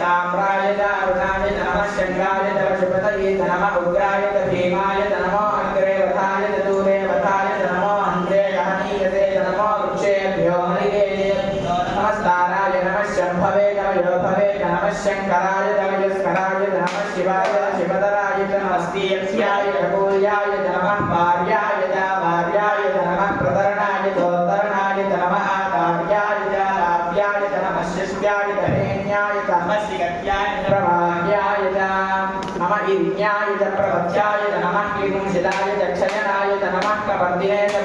साम्राय च अरुणाय च नमः शङ्गाय च पशुपतये च नमः उग्राय च भीमाय च नमो अग्रे वधाय च दूरे वधाय च नमो हन्त्रे गहनीयसे च नमो वृक्षेभ्यो हरिगे नमस्काराय नमः शम्भवे च वयोभवे च नमः शङ्कराय च वयस्कराय च नमः शिवाय च शिवतराय च नमस्तीयस्याय च पूर्याय च नमः भार्याय च भार्याय च नमः प्रतरणाय चोत्तरणाय च नमः आचार्याय च लाभ्याय च नमः शिष्याय च हेन्याय च नमः शिगत्याय च प्रवाह्याय च नमः इन्याय च प्रवत्याय च नमः किंशिलाय च क्षयनाय च नमः कपर्दिने च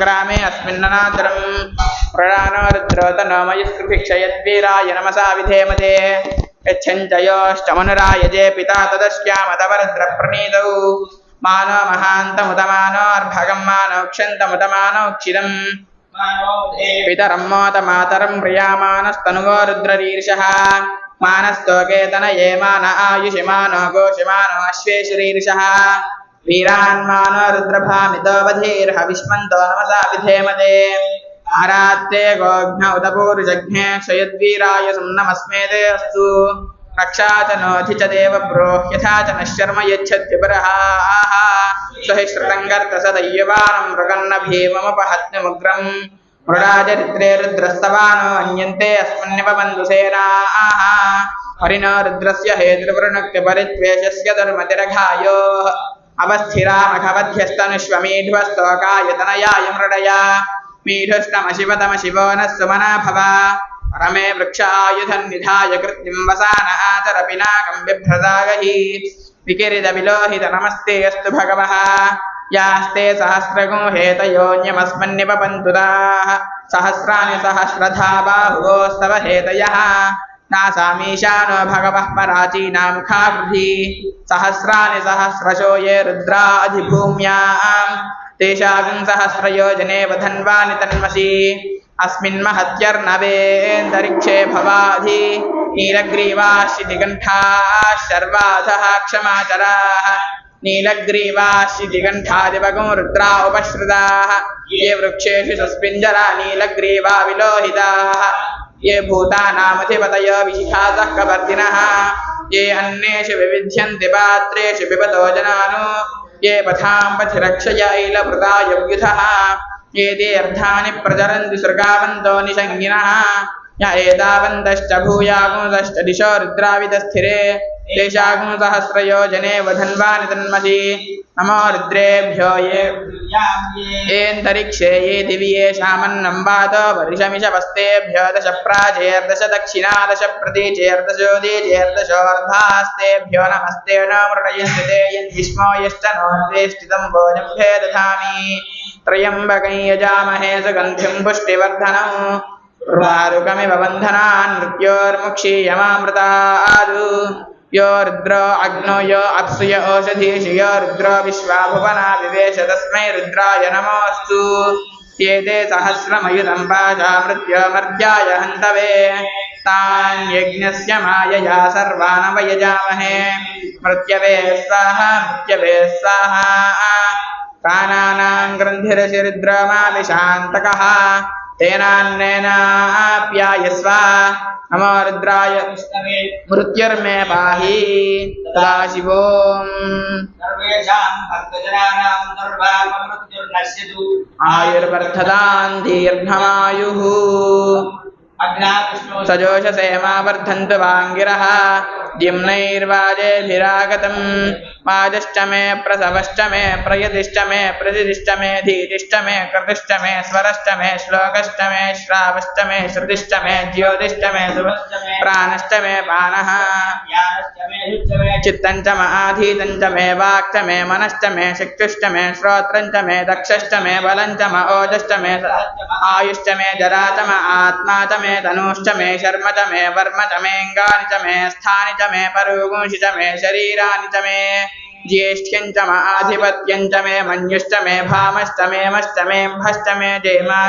గ్రామే అస్మిన్ననాతరం ప్రయాణో రుద్రోత నోమయస్కృతి క్షయద్వీరాయ నమసా విధేమతే యచ్చంజయోష్టమనురాయజే పితా తదశ్యామతవరద్రప్రణీతౌ మానో మహాంతముతమానోర్భగం మానోక్షంతముతమానోక్షిరం పితరం మోత మాతరం ప్రియామానస్తనువో రుద్రరీర్ష మానస్తోకేతన ఏ మాన ఆయుషిమానో గోషిమానో అశ్వేశురీర్ష వీరాన్మానో రుద్రభామితో వధీర్హ విష్మంతో నమసా విధేమదే यच्छञ्चयोष्टमनुरायजे पिता तदश्यामतवरुद्रप्रणीतौ मानो महान्तमुतमानोर्भगं मानोक्षन्तमुतमानोक्षिदम् पितरं मोतमातरं प्रियामानस्तनुवो रुद्ररीर्षः मानस्तोकेतन ये मान आयुषिमानो गोषिमानो अश्वेशरीर्षः वीरान्मानो रुद्रभामितो वधीर्हविष्मन्तो नमसा विधेमते आरात्ते गोघ्न उत पूरुजघ्ने क्षयद्वीराय सुम्नमस्मेते अस्तु रक्षा च नोधि च देव ब्रोः यथा च नः शर्म यच्छद्विपरः आहा स हि श्रुतं गर्त स दैयवानं मृगन्न भीममुपहत्नुमुग्रम् मृडाचरित्रे रुद्रस्तवानो अन्यन्ते अस्मन्यपबन्धुसेनाः हरिणो रुद्रस्य हेतुर्वृणक्ति परित्वेषस्य दुर्मतिरघायोः अवस्थिरामघवध्यस्तनुष्वमीढ्वस्तोकायतनयाय मृडया मीढुष्टमशिवतमशिवो नः सुमना भव परमे वृक्ष कृत्तिं वसान आचर बिभ्रदागहि विकिरितविलोहित नमस्ते अस्तु भगवः। यास्ते सहस्रगो सहस्राणि सहस्रधा बाहुवोस्तव हेतयः। नासामीशानो भगवः पराचीनां सहस्राणि सहस्रशो ये रुद्रा तेषां सहस्रयोजने वधन्वानि तन्मसि अस्मिन् महत्यर्नवेऽन्तरिक्षे भवाधि। नीलग्रीवाश्चिदिकण्ठाः शर्वाधः क्षमाचराः। नीलग्रीवाश्चिदिकण्ठादिवगो रुद्रा उपश्रुताः। ये वृक्षेषु सुस्पिञ्जरा नीलग्रीवा विलोहिताः। ये भूतानामधिपतयो विशिखासः कवर्दिनः ये अन्येषु विविध्यन्ति पात्रेषु पिबतो जनानो। ये पथां पथि रक्षयैलभृताय व्युधः ये ते अर्थानि प्रचरन्ति सृगावन्तो निषङ्गिनः य एतावन्तश्च भूयागुंसश्च दिशो रुद्राविदस्थिरे तेषागुंसहस्रयोजने वधन्वानि तन्मसि नमो रुद्रेभ्यो ये येऽन्तरिक्षे ये दिवि येषामन्नं वातो वर्षमिषवस्तेभ्यो दश प्राचेर्दश दक्षिणा दश प्रतीचेर्दशोदीचेर्दशोऽर्धास्तेभ्यो नमस्ते न मृडयन्ति ते यन्विस्मो यश्च नोद्वेष्टितं भोजम्भे दधामि त्र्यम्बकं यजामहे सुगन्धिं पुष्टिवर्धनम् उर्वारुकमिव बन्धनान् मृत्योर्मुक्षीयमामृतादु यो रुद्रो अग्नो यो अप्सु य ओषधीषु यो रुद्रो विश्वाभुवना विवेश तस्मै रुद्राय नमोऽस्तु। ये ते सहस्रमयुतं पाशा मृत्योमर्याय हन्तवे। तान् यज्ञस्य मायया सर्वानवयजामहे। मृत्यवे स्वाहा मृत्यवे स्वाहा। प्राणानां ग्रन्थिरशिरुद्रमाविशान्तकः तेनान्नेनाप्यायस्व। नमो रुद्राय मृत्युर्मे पाहि सदाशिवोम् सर्वेषां भक्तजनानां दुर्भागमृत्युर्नश्यतु। आयुर्वर्धतां दीर्घमायुः। अग्ना विष्णु सजोषसेमा वर्धन्तु वाङ्गिरः। वाजश्च मे प्रसवश्च मे प्रयतिश्च मे प्रतिदिष्ट मे धीतिश्च मे कृतिश्च मे स्वरश्च मे श्लोकश्च मे श्रावश्च मे श्रुतिश्च मे ज्योतिश्च मे मे प्राणश्च मे पानः ज्ञानश्च मे युच्च मे मनश्च मे मे श्रोत्रं मे दक्षश्च मे बलं म ओजश्च मे आयुश्च मे जरा च म आत्मा च मे तनुश्च मे शर्म च मे वर्म च मेऽङ्गानि च मे स्थानि च मे परोगुंषि च मे शरीराणि च मे ज्येष्ठ्यं च म मे मन्युश्च मे भामश्च मे मश्च मे मे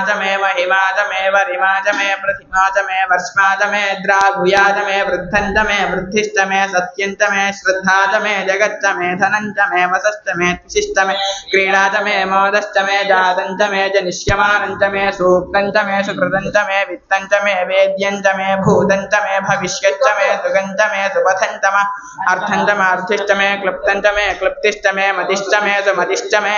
च मे मे मे प्रतिमा मे मे द्रागुया च मे वृद्धं मे वृद्धिश्च मे सत्यं मे श्रद्धा मे जगच्च मे मे वसश्च मे मे क्रीडा मे मोदश्च मे मे जनिष्यमानं मे सूक्तं मे सुकृतं मे वित्तं मे वेद्यं मे भूतं मे भविष्यच्च मे सुगं मे सुपथं मे मे च मे क्लुप्तिश्च मे मतिश्च मे सुमतिश्च मे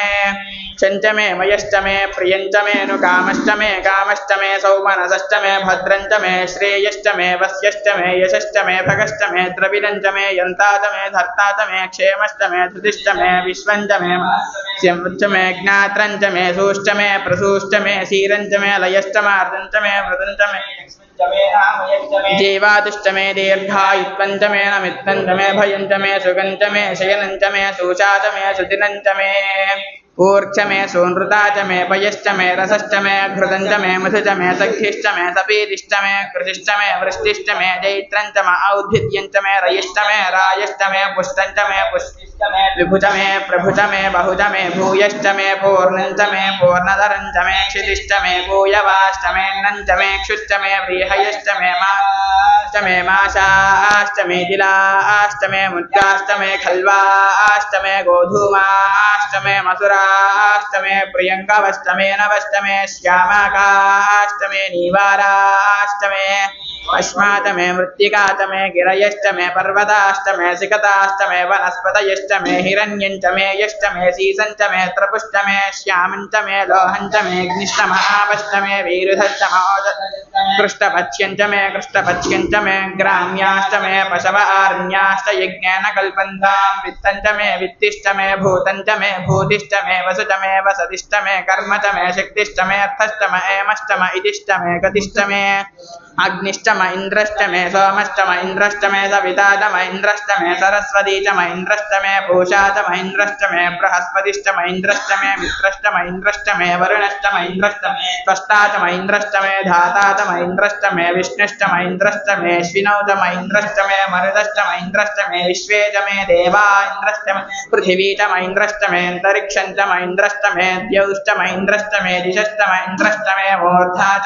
शञ्च मे मयश्च मे प्रियं च मे नुकामश्च मे कामश्च मे सौमनसश्च मे भद्रं च मे श्रेयश्च मे वस्यश्च मे यशश्च मे भगश्च मे द्रविणं च मे यन्ता मे धर्ता मे क्षेमश्च मे धृतिश्च मे विश्वं मे च मे ज्ञात्रं च मे सूश्च मे प्रसूश्च मे क्षीरं मे लयश्च मार्दं च मे व्रतं मे जीवातुश्च मे दीर्घायुत्वं मे नमित्तं मे भयं मे सुगं च मे शयनं मे शोचा मे सुदिनं च मे। ऊर्च मे सोनृता च मे पयश्च मे रसश्च मे घृतं मे मधु च मे सख्यश्च मे सपीतिश्च मे कृतिश्च मे वृष्टिश्च मे जैत्रं च मे औद्भिद्यं च मे रयिश्च मे रायश्च मे पुष्टं मे पुष्टि पुष्टिश्च मे विभुज मे प्रभुज मे बहुज मे भूयश्च मे पूर्णं च मे पूर्णधरं च मे क्षितिश्च मे भूयवाश्च मे नं च मे क्षुश्च मे व्रीहयश्च मे मा च मे माशाश्च मे तिलाश्च मे मुद्गाश्च मे खल्वाश्च मे गोधूमाश्च मे मसुराश्च मे प्रियङ्कवश्च मे नवश्च मे श्यामाकाश्च मे नीवाराश्च मे अश्मात मे मृत्तिका च मे गिरयश्च मे पर्वताश्च मे सिकताश्च मे वनस्पतयश्च मे हिरण्यं च मे यश्च मे सीसं च मे त्रपुश्च मे श्यामं च मे लोहं च मे अग्निश्च महापश्च मे वीरुधश्च महोद कृष्टपच्यं च मे कृष्टपच्यं च मे ग्राम्याश्च मे पशव आरण्याश्च यज्ञेन कल्पन्तां वित्तं च मे वित्तिश्च मे भूतं च मे भूतिश्च मे वसु च मे वसतिश्च मे कर्म च मे शक्तिश्च मे अर्थश्च मे एमश्च मे इतिश्च मे गतिश्च मे अग्निश्च म इन्द्रश्च मे सोमश्च म इन्द्रश्च मे सविता च म मे सरस्वती च म इन्द्रश्च मे पूषा च म इन्द्रश्च मे बृहस्पतिश्च म इन्द्रश्च मे मित्रश्च म इन्द्रश्च मे वरुणश्च म इन्द्रश्च मे त्वष्टा च म मे धाता च म मे विष्णुश्च म इन्द्रश्च मे अश्विनौ च म इन्द्रश्च मे मरुतश्च म इन्द्रश्च मे विश्वे च मे देवा इन्द्रश्च मे पृथिवी च म इन्द्रश्च मे अन्तरिक्षं च म इन्द्रश्च मे द्यौश्च म मे दिशश्च म मूर्धा च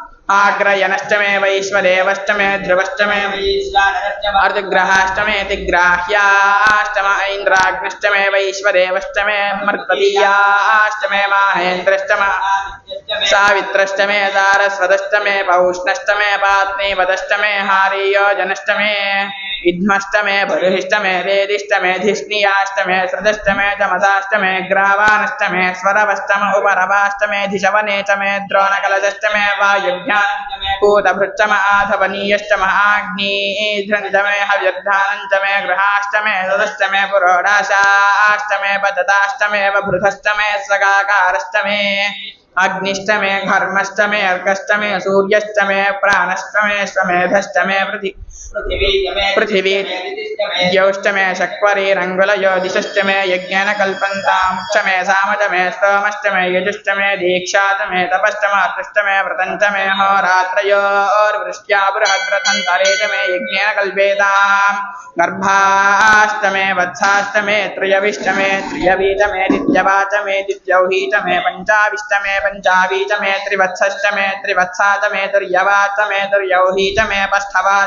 मे वैश्वदेवष्टमे ध्रुवष्टमे अर्धग्रहाष्टमे तिग्राह्याष्टम मैत्रा वैश्वदेवष्टमे म आश्विनश्च सावित्रष्टमे प्रतिप्रस्थानश्च पौष्णष्टमे शुक्रश्च मे मन्थी च म आग्रयणश्च मे वैश्वदेवश्च मे ध्रुवश्च मे वैश्वानरश्च मे अर्धग्रहाश्च मे तिग्राह्याश्च म ऐन्द्राग्नश्च मे वैश्वदेवश्च मे मर्कलीयाश्च मे माहेन्द्रश्च म आदित्यश्च मे सावित्रश्च मे सारस्वतश्च मे पौष्णश्च मे पात्नीपदश्च हारीयोजनश्च मे इद्मश्च मे बर्हिश्च मे वेदिश्च मे धिष्णियाश्च मे सृजश्च मे चमसाश्च मे ग्रावानश्च मे स्वरवश्च म धिशवने च मे द्रोणकलशश्च मे वायुभ्यां पूतभृच्च म आग्नीध्रं च मे पृथि पृथिवी च मे पृथिवी शक्वरीरङ्गुलयो दिशश्च यज्ञेन कल्पन्तां च मे साम च मे स्तोमश्च मे यजुश्च दीक्षा च मे तपश्च मातृश्च व्रतं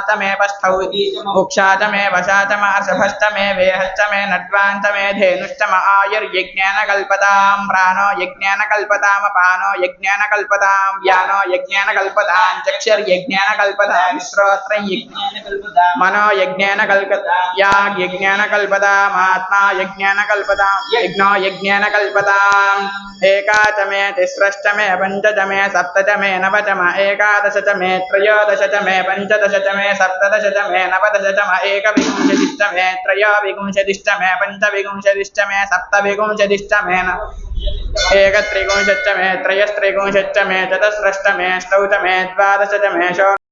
च मे पष्ठौ मुक्षातमे वशातमार्षभष्टमे वेहष्टमे नट्वान्तमे धेनुष्टम आयुर्यज्ञेन कल्पतां प्राणो यज्ञेन कल्पताम पानो यज्ञेन कल्पतां व्यानो यज्ञेन कल्पतां चक्षुर्यज्ञेन कल्पतां यज्ञ मनो यज्ञेन कल्पता कल्पतामात्मा यज्ञेन कल्पतां यज्ञो यज्ञेन एकाचमे तिस्रष्टमे नवचम एकादशचमे त्रयोदशचमे पञ्चदशचमे सप्तदशचमे नवदशचम एकविंशतिष्टमे त्रयोविंशतिष्टमे पञ्चविंशतिष्टमे सप्तविंशतिष्टमे एकत्रिंशच्चमे त्रयस्त्रिंशच्चमे चतस्रष्टमे अष्टौतमे द्वादशतमे षो